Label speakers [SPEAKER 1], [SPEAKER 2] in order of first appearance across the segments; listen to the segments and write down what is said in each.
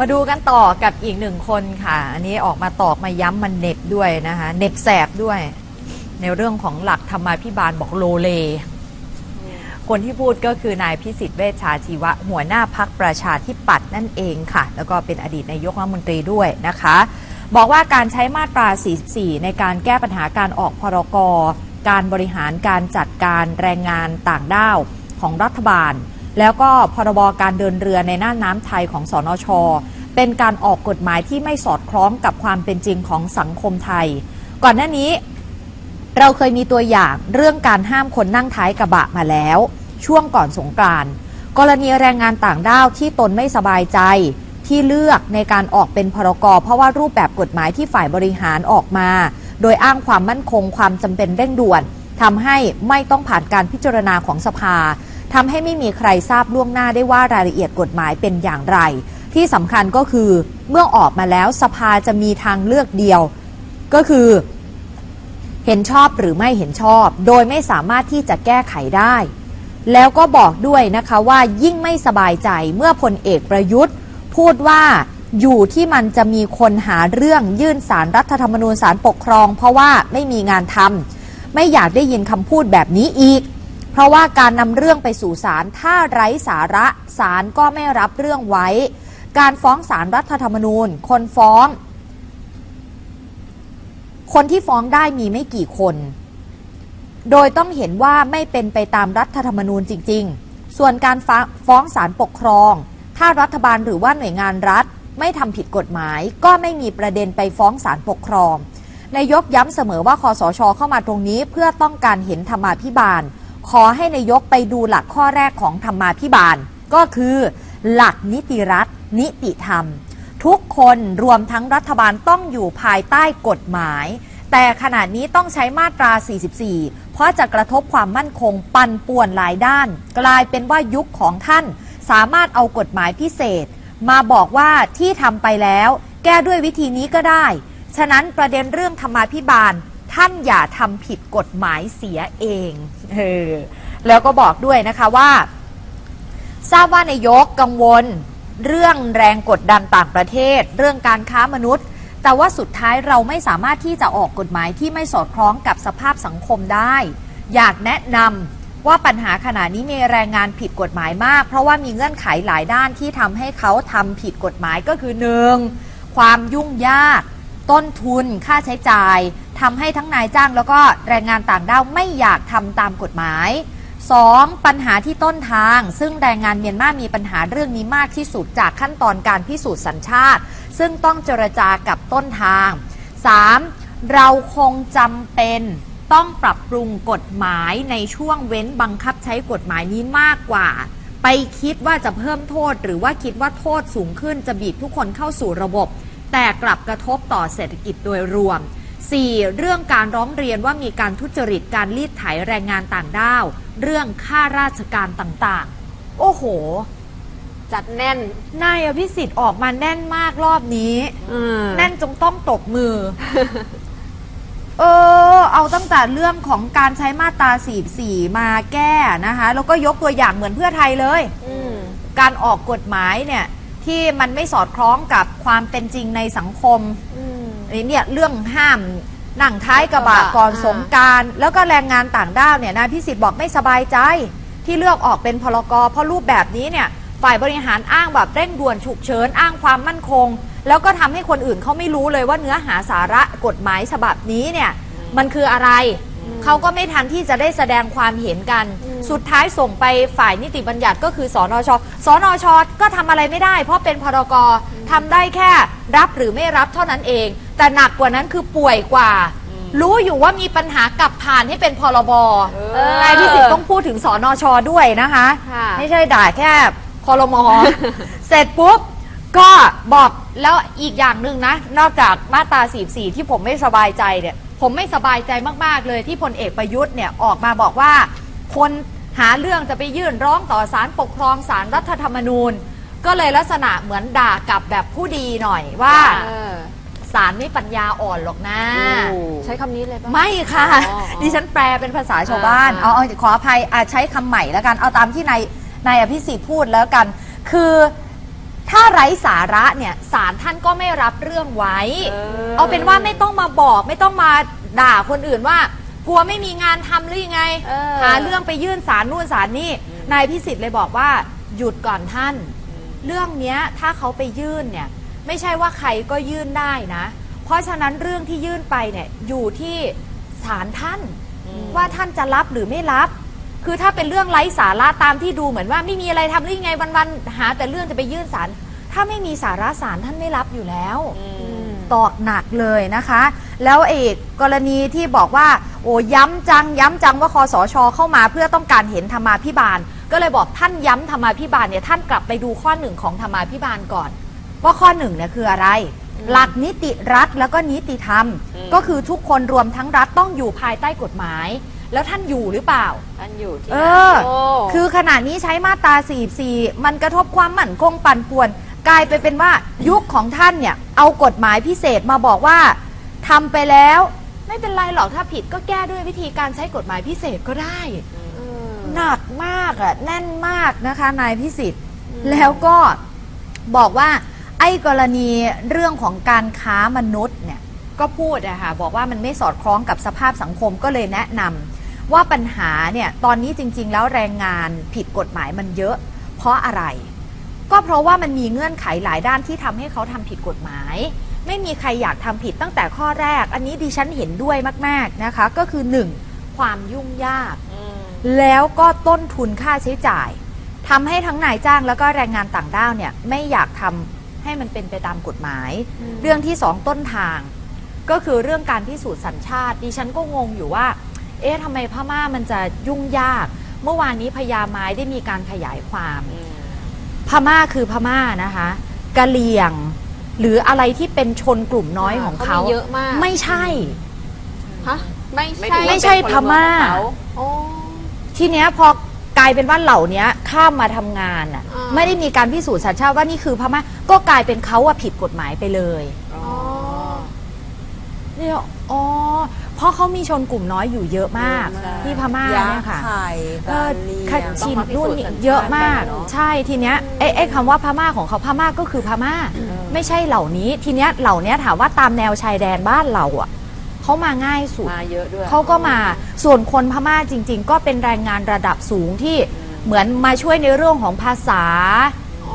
[SPEAKER 1] มาดูกันต่อกับอีกหนึ่งคนค่ะ อันนี้ออกมาตอกมาย้ำมันเน็บด้วยนะคะเน็บแสบด้วย ในเรื่องของหลักธรรมาภิบาลบอกโลเล คนที่พูดก็คือนายพิสิทธิ์เวชชาชีวะ หัวหน้าพักประชาธิปัตย์นั่นเองค่ะ แล้วก็เป็นอดีตนายกรัฐมนตรีด้วยนะคะ บอกว่าการใช้มาตรา 44 ในการแก้ปัญหาการออกพรกการบริหารการจัดการแรงงานต่างด้าวของรัฐบาล แล้วก็พรบการเดินเรือในน่านน้ำไทยของสอนช เป็นการออกกฎหมายที่ไม่สอดคล้องกับความเป็นจริงของสังคมไทย ก่อนหน้านี้เราเคยมีตัวอย่างเรื่องการห้ามคนนั่งท้ายกระบะมาแล้ว ช่วงก่อนสงกรานต์กรณีแรงงานต่างด้าวที่ตนไม่สบายใจที่เลือกในการออกเป็นพรกเพราะว่ารูปแบบกฎหมายที่ฝ่ายบริหารออกมา โดยอ้างความมั่นคงความจำเป็นเร่งด่วนทำให้ไม่ต้องผ่านการพิจารณาของสภา ทำให้ไม่มีใครทราบล่วงหน้าได้ว่ารายละเอียดกฎหมายเป็นอย่างไร ที่สำคัญก็คือเมื่อออกมาแล้วสภาจะมีทางเลือกเดียว ก็คือเห็นชอบหรือไม่เห็นชอบ โดยไม่สามารถที่จะแก้ไขได้ แล้วก็บอกด้วยนะคะว่ายิ่งไม่สบายใจเมื่อพลเอกประยุทธ์ พูดว่าอยู่ที่มันจะมีคนหาเรื่องยื่นสารรัฐธรรมนูญสารปกครอง เพราะว่าไม่มีงานทำไม่อยากได้ยินคำพูดแบบนี้อีก เพราะว่าการนำเรื่องไปสู่ศาลถ้าไร้สาระศาลก็ไม่รับเรื่องไว้ การฟ้องศาลรรัฐธรรมนูญ คนฟ้อง คนที่ฟ้องได้มีไม่กี่คน โดยต้องเห็นว่าไม่เป็นไปตามรัฐธรรมนูญจริง ๆ ส่วนการฟ้าฟ้องศาลปกครอง ถ้ารัฐบาลหรือว่าหน่วยงานรัฐไม่ทำผิดกฎหมาย ก็ไม่มีประเด็นไปฟ้องศาลปกครองนายกย้ำเสมอว่าคอสชเข้ามาตรงนี้เพื่อต้องการเห็นธรรมาภิบาล ขอให้นายกไปดูหลักข้อแรกของธรรมาภิบาล ก็คือหลักนิติรัฐ นิติธรรม ทุกคนรวมทั้งรัฐบาลต้องอยู่ภายใต้กฎหมาย แต่ขณะนี้ต้องใช้มาตรา 44 เพราะจะกระทบความมั่นคงปั่นป่วนหลายด้าน กลายเป็นว่ายุคของท่าน สามารถเอากฎหมายพิเศษ มาบอกว่าที่ทำไปแล้ว แก้ด้วยวิธีนี้ก็ได้ ฉะนั้นประเด็นเรื่องธรรมาภิบาลท่านอย่าทำผิดกฎหมายเสียเอง เออแล้วก็บอกด้วยนะคะว่า ทราบว่านายกกังวล เรื่องแรงกดดันต่างประเทศ เรื่องการค้ามนุษย์ แต่ว่าสุดท้ายเราไม่สามารถที่จะออกกฎหมายที่ไม่สอดคล้องกับสภาพสังคมได้ อยากแนะนำว่าปัญหาขณะนี้มีแรงงานผิดกฎหมายมาก เพราะว่ามีเงื่อนไขหลายด้านที่ทำให้เขาทำผิดกฎหมายก็คือหนึ่งความยุ่งยาก ต้นทุนค่าใช้จ่าย ทำให้ทั้งนายจ้างแล้วก็แรงงานต่างด้าวไม่อยากทำตามกฎหมาย 2. ปัญหาที่ต้นทาง ซึ่งแรงงานเมียนมามีปัญหาเรื่องนี้มากที่สุดจากขั้นตอนการพิสูจน์สัญชาติ ซึ่งต้องเจรจากับต้นทาง 3. เราคงจำเป็นต้องปรับปรุงกฎหมายในช่วงเว้นบังคับใช้กฎหมายนี้มากกว่า ไปคิดว่าจะเพิ่มโทษ หรือว่าคิดว่าโทษสูงขึ้นจะบีบทุกคนเข้าสู่ระบบ แต่กลับกระทบต่อเศรษฐกิจโดยรวม 4. เรื่องการร้องเรียนว่ามีการทุจริตการรีดไถแรงงานต่างด้าว เรื่องค่าราชการต่างๆ โอ้โห
[SPEAKER 2] จัดแน่น
[SPEAKER 1] นายอภิสิทธิ์ออกมาแน่นมากรอบนี้
[SPEAKER 2] อืม
[SPEAKER 1] แน่นจงต้องตบมือ เออ เอาตั้งแต่เรื่องของการใช้มาตรา44 มาแก้นะคะ แล้วก็ยกตัวอย่างเหมือนเพื่อไทยเลย
[SPEAKER 2] อืม
[SPEAKER 1] การออกกฎหมายเนี่ย ที่มันไม่สอดคล้องกับความเป็นจริงในสังคม
[SPEAKER 2] อืม
[SPEAKER 1] ไอ้เนี่ยเรื่องห้ามนั่งท้ายกระบะ
[SPEAKER 2] กระบะ
[SPEAKER 1] ก่อน
[SPEAKER 2] อ่า
[SPEAKER 1] สงกรารแล้วก็แรงงานต่างด้าวเนี่ยนายพิสิทธิ์บอกไม่สบายใจที่เลือกออกเป็นพลกรเพราะรูปแบบนี้เนี่ยฝ่ายบริหารอ้างแบบเร่งด่วนฉุกเฉินอ้างความมั่นคง แล้วก็ทำให้คนอื่นเขาไม่รู้เลยว่าเนื้อหาสาระกฎหมายฉบับนี้เนี่ยมันคืออะไร เขาก็ไม่ทันที่จะได้แสดงความเห็นกัน
[SPEAKER 2] อืม
[SPEAKER 1] สุดท้ายส่งไปฝ่ายนิติบัญญัติก็คือสอนชสอนชก็ทำอะไรไม่ได้ เพราะเป็นพรกทำได้แค่รับหรือไม่รับเท่านั้นเอง แต่หนักกว่านั้นคือป่วยกว่า รู้อยู่ว่ามีปัญหากลับผ่านให้เป็นพรบ
[SPEAKER 2] เออ
[SPEAKER 1] นายพิสิทธิ์ต้องพูดถึงสอนชด้วยนะคะ
[SPEAKER 2] ค่ะ
[SPEAKER 1] ไม่ใช่ด่าแค่คอรมอ เสร็จปุ๊บ ก็บอกแล้วอีกอย่างหนึ่งนะ นอกจากมาตรา44 ที่ผมไม่สบายใจเนี่ย ผมไม่สบายใจมาก ๆ เลยที่พลเอกประยุทธ์เนี่ย ออกมาบอกว่า คน หาเรื่องจะไปยื่นร้องต่อศาลปกครองศาลรัฐธรรมนูญ ก็เลยลักษณะเหมือนด่ากลับแบบผู้ดีหน่อยว่า
[SPEAKER 2] เออ
[SPEAKER 1] ศาลไม่ปัญญาอ่อนหรอกนะ
[SPEAKER 2] ใช้คำนี้เลยป่ะ
[SPEAKER 1] ไม่ค่ะ
[SPEAKER 2] อ๋อ
[SPEAKER 1] ดิฉันแปลเป็นภาษาชาวบ้าน
[SPEAKER 2] อ่า
[SPEAKER 1] เอาเอาขออภัยอาใช้คำใหม่แล้วกัน เอาตามที่นายนายอภิสิทธิ์พูดแล้วกัน คือถ้าไร้สาระเนี่ยศาลท่านก็ไม่รับเรื่องไว้ เอาเป็นว่าไม่ต้องมาบอกไม่ต้องมาด่าคนอื่นว่า กลัวไม่มีงานทำหรือยังไง
[SPEAKER 2] เออ
[SPEAKER 1] หาเรื่องไปยื่นศาลนู่นศาลนี่นายพิสิทธิ์เลยบอกว่าหยุดก่อนท่าน เรื่องเนี้ยถ้าเขาไปยื่นเนี่ยไม่ใช่ว่าใครก็ยื่นได้นะ เพราะฉะนั้นเรื่องที่ยื่นไปเนี่ยอยู่ที่ศาลท่าน ว่าท่านจะรับหรือไม่รับ คือถ้าเป็นเรื่องไร้สาระตามที่ดูเหมือนว่าไม่มีอะไรทำหรือยังไงวันๆหา แต่เรื่องจะไปยื่นศาลถ้าไม่มีสาระศาลท่านไม่รับอยู่แล้ว ตอกหนักเลยนะคะ แล้วเอกกรณีที่บอกว่า โอ้ย้ำจัง ย้ำจังว่าคอสชเข้ามาเพื่อต้องการเห็นธรรมาพิบาล ก็เลยบอกท่านย้ำธรรมาพิบาลเนี่ยท่านกลับไปดูข้อหนึ่งของธรรมาพิบาลก่อน ว่าข้อหนึ่งเนี่ยคืออะไร หลักนิติรัฐแล้วก็นิติธรรม
[SPEAKER 3] อืม
[SPEAKER 1] ก็คือทุกคนรวมทั้งรัฐต้องอยู่ภายใต้กฎหมาย แล้วท่านอยู่หรือเปล่า
[SPEAKER 3] ท่านอยู่ที่
[SPEAKER 1] เอ
[SPEAKER 3] ไหน
[SPEAKER 1] อ
[SPEAKER 2] โอ้
[SPEAKER 1] คือขณะนี้ใช้มาตรา 44 มันกระทบความมั่นคงปั่นป่วน กลายไปเป็นว่ายุคของท่านเนี่ย เอากฎหมายพิเศษมาบอกว่า ทำไปแล้ว ไม่เป็นไรหรอกถ้าผิดก็แก้ด้วยวิธีการใช้กฎหมายพิเศษก็ได้
[SPEAKER 2] เออ
[SPEAKER 1] หนักมากอะแน่นมากนะคะนายพิสิทธิ์แล้วก็บอกว่า ไอ้กรณีเรื่องของการค้ามนุษย์เนี่ยก็พูดอะค่ะบอกว่ามันไม่สอดคล้องกับสภาพสังคมก็เลยแนะนำว่าปัญหาเนี่ยตอนนี้จริง ๆ แล้วแรงงานผิดกฎหมายมันเยอะ เพราะอะไร ก็เพราะว่ามันมีเงื่อนไขหลายด้านที่ทำให้เขาทำผิดกฎหมาย ไม่มีใครอยากทำผิดตั้งแต่ข้อแรก อันนี้ดิฉันเห็นด้วยมาก ๆนะคะ ก็คือ 1. ความยุ่งยาก
[SPEAKER 3] อืม
[SPEAKER 1] แล้วก็ต้นทุนค่าใช้จ่ายทำให้ทั้งนายจ้างแล้วก็แรงงานต่างด้าวเนี่ยไม่อยากทำให้มันเป็นไปตามกฎหมาย เรื่องที่สองต้นทาง ก็คือเรื่องการพิสูจน์สัญชาติ ดิฉันก็งงอยู่ว่า เอ๊ะทำไมพม่ามันจะยุ่งยาก เมื่อวานนี้พญาไม้ได้มีการขยายความ
[SPEAKER 3] อืม
[SPEAKER 1] พม่าคือพม่านะคะกะเหรี่ยง หรืออะไรที่เป็นชนกลุ่มน้อยของเขา
[SPEAKER 2] เขามีเยอะมาก
[SPEAKER 1] ไม่ใช่
[SPEAKER 2] ฮะไม่
[SPEAKER 3] ไม่
[SPEAKER 2] ใช่
[SPEAKER 3] ถือว่า
[SPEAKER 1] ไม่ใช่
[SPEAKER 3] เป็นพลเมือง
[SPEAKER 1] พม่า
[SPEAKER 3] ของเขา
[SPEAKER 2] โอ้
[SPEAKER 1] ทีเนี้ยพอกลายเป็นว่าเหล่านี้ข้ามมาทำงานอะ
[SPEAKER 2] อ่า
[SPEAKER 1] ไม่ได้มีการพิสูจน์สัญชาติว่านี่คือพม่าก็กลายเป็นเขาว่าผิดกฎหมายไปเลย
[SPEAKER 3] อ๋อ
[SPEAKER 1] เนี่ยอ๋อเพราะเขามีชนกลุ่มน้อยอยู่เยอะมาก
[SPEAKER 3] ใช่
[SPEAKER 1] ที่พม่าเนี่ยค่ะ
[SPEAKER 4] ไข่
[SPEAKER 1] เออ
[SPEAKER 4] การเลี้ยง
[SPEAKER 1] ขัด
[SPEAKER 3] ต้อง
[SPEAKER 1] ชิน
[SPEAKER 3] มาพิสู
[SPEAKER 1] นู่
[SPEAKER 3] จ
[SPEAKER 1] น
[SPEAKER 3] น์
[SPEAKER 1] นี่
[SPEAKER 3] สัญชาติ
[SPEAKER 1] เยอะมาก
[SPEAKER 3] กันอะเนาะ
[SPEAKER 1] ใช่ทีเนี้ยไอ้ไอ้คำว่าพม่าของเขาพม่าก็คือพม่า ไม่ใช่เหล่านี้ทีเนี้ยเหล่านี้ถามว่าตามแนวชายแดนบ้านเราอะเขามาง่ายสุด
[SPEAKER 3] มาเยอะด้วย
[SPEAKER 1] เขาก็มาส่วนคนพม่าจริง ๆ ก็เป็นแรงงานระดับสูงที่เหมือนมาช่วยในเรื่องของภาษา
[SPEAKER 2] อ๋อ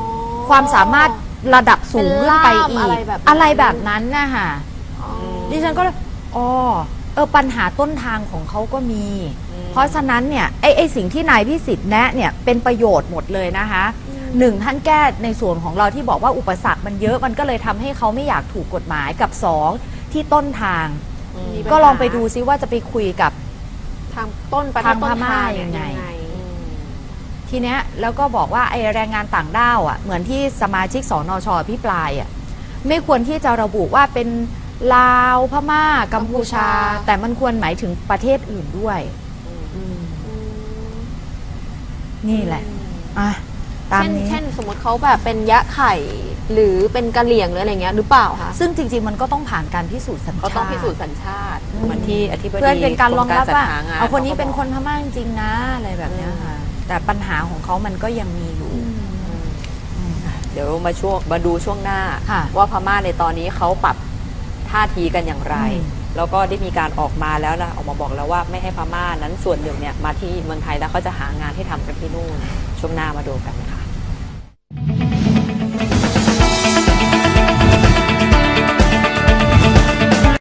[SPEAKER 1] ความสามารถระดับสูง
[SPEAKER 2] เป็น
[SPEAKER 1] ขึ้นไป
[SPEAKER 2] ล่าม
[SPEAKER 1] อี
[SPEAKER 2] อะไร
[SPEAKER 1] ก
[SPEAKER 2] แบบนั้น
[SPEAKER 1] อะไรแบบนั้นนะคะ
[SPEAKER 2] อ๋อ
[SPEAKER 1] ดิฉันก็เลยอ๋อเออปัญหาต้นทางของเขาก็มี เพราะฉะนั้นเนี่ยไอ้ไอ้สิ่งที่นายพิสิทธิ์แนะเนี่ยเป็นประโยชน์หมดเลยนะคะหนึ่งท่านแก้ในส่วนของเราที่บอกว่าอุปสรรคมันเยอะมันก็เลยทำให้เขาไม่อยากถูกกฎหมายกับสองที่ต้นทาง
[SPEAKER 3] อืม
[SPEAKER 2] มีปัญหา
[SPEAKER 1] ก็ลองไปดูซิว่าจะไปคุยกับ
[SPEAKER 2] ทางต้นประเทศ
[SPEAKER 1] ทาง
[SPEAKER 2] ต้น
[SPEAKER 1] พม่า
[SPEAKER 2] ทางเนี่ย
[SPEAKER 1] ยังไง
[SPEAKER 2] ยังไง
[SPEAKER 3] อืม
[SPEAKER 1] ทีเนี้ยแล้วก็บอกว่าไอ้แรงงานต่างด้าวอะเหมือนที่สมาชิกสนชพิปรายอะไม่ควรที่จะระบุว่าเป็น ลาวพม่ากัมพูชา
[SPEAKER 2] กัมพูชา
[SPEAKER 1] แต่มันควรหมายถึงประเทศอื่นด้วย
[SPEAKER 3] อืม
[SPEAKER 2] อืม
[SPEAKER 1] นี่แหละอะตาม
[SPEAKER 2] เช่น
[SPEAKER 1] นี้
[SPEAKER 2] เช่นสมมติเขาแบบเป็นยะไข่หรือเป็นกะเหลี่ยงหรืออะไรเงี้ยหรือเปล่าคะ
[SPEAKER 1] ซึ่งจริง ๆ มันก็ต้องผ่านการพิสูจน์สัญชา
[SPEAKER 3] เขา
[SPEAKER 1] ติ
[SPEAKER 3] ต้องพิสูจน์สัญชาติเหมือนที่อธิบดี
[SPEAKER 1] เพื่อเป็นการรองรับว่า
[SPEAKER 3] กมจัดหง
[SPEAKER 1] เอาคนนี้เป็น
[SPEAKER 3] ขา
[SPEAKER 1] ค
[SPEAKER 3] ก็
[SPEAKER 1] นพม่าจริงๆนะอะไรแบบเนี้ยค่ะ แต่ปัญหาของเขามันก็ยังมีอยู่
[SPEAKER 3] เดี๋ยวมาช่วงมาดูช่วงหน้า
[SPEAKER 1] ค่ะ
[SPEAKER 3] ว่าพม่าในตอนนี้เขาปรับ ท่าทีกันอย่างไร
[SPEAKER 1] อืม
[SPEAKER 3] แล้วก็ได้มีการออกมาแล้วนะออกมาบอกแล้วว่าไม่ให้พม่านั้นส่วนหนึ่งเนี่ยมาที่เมืองไทยแล้วเขาจะหางานให้ทำกันที่นู่นช่วงหน้ามาดูกันค่ะ